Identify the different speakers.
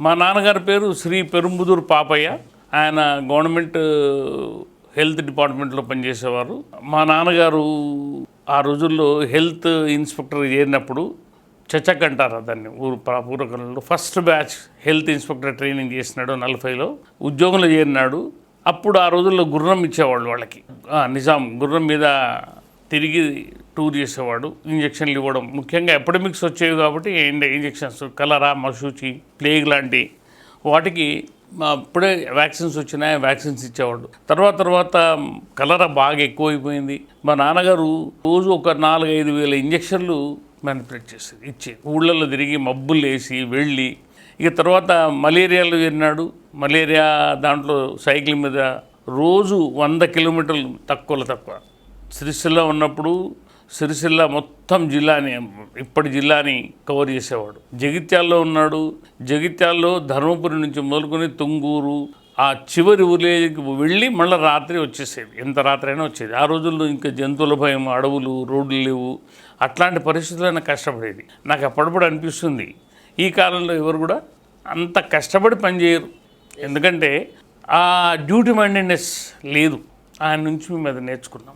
Speaker 1: మా నాన్నగారి పేరు శ్రీ పెరుంబుదూరు పాపయ్య. ఆయన గవర్నమెంట్ హెల్త్ డిపార్ట్మెంట్లో పనిచేసేవారు. మా నాన్నగారు ఆ రోజుల్లో హెల్త్ ఇన్స్పెక్టర్ చేరినప్పుడు చచక్ అంటారు దాన్ని ఊరు పూర్వకంలో పూర్వకాలంలో. First batch health inspector training చేసినాడు నలభైలో. ఉద్యోగంలో చేరినాడు. అప్పుడు ఆ రోజుల్లో గుర్రం ఇచ్చేవాళ్ళు వాళ్ళకి. నిజాం గుర్రం మీద తిరిగి టూర్ చేసేవాడు ఇంజక్షన్లు ఇవ్వడం. ముఖ్యంగా ఎపిడమిక్స్ వచ్చేవి కాబట్టి ఇండ- ఇంజక్షన్స్ కలరా మసూచి ప్లేగ్ లాంటి వాటికి అప్పుడే వ్యాక్సిన్స్ వచ్చినాయి వ్యాక్సిన్స్ ఇచ్చేవాడు. తర్వాత తర్వాత కలరా బాగా ఎక్కువైపోయింది. మా నాన్నగారు రోజు ఒక నాలుగైదు వేల ఇంజక్షన్లు మ్యానిపులేట్ చేసేది ఇచ్చి ఊళ్ళల్లో తిరిగి మబ్బులు వేసి వెళ్ళి ఇక తర్వాత మలేరియాలో విన్నాడు మలేరియా దాంట్లో సైకిల్ మీద రోజు వంద కిలోమీటర్లు తక్కువలో తక్కువ. సిరిసిల్ల ఉన్నప్పుడు సిరిసిల్ల మొత్తం జిల్లాని ఇప్పటి జిల్లాని కవర్ చేసేవాడు. జగిత్యాల్లో ఉన్నాడు. జగిత్యాల్లో ధర్మపురి నుంచి మొదలుకొని తుంగూరు ఆ చివరి విలేజ్కి వెళ్ళి మళ్ళీ రాత్రి వచ్చేసేది. ఎంత రాత్రి అయినా వచ్చేది. ఆ రోజుల్లో ఇంకా జంతువుల భయం అడవులు రోడ్లు లేవు. అట్లాంటి పరిస్థితులైనా కష్టపడేది. నాకు అప్పుడప్పుడు అనిపిస్తుంది. ఈ కాలంలో ఎవరు కూడా అంత కష్టపడి పనిచేయరు ఎందుకంటే ఆ డ్యూటీ మైండెడ్నెస్ లేదు. ఆయన నుంచి మేము అది నేర్చుకున్నాం.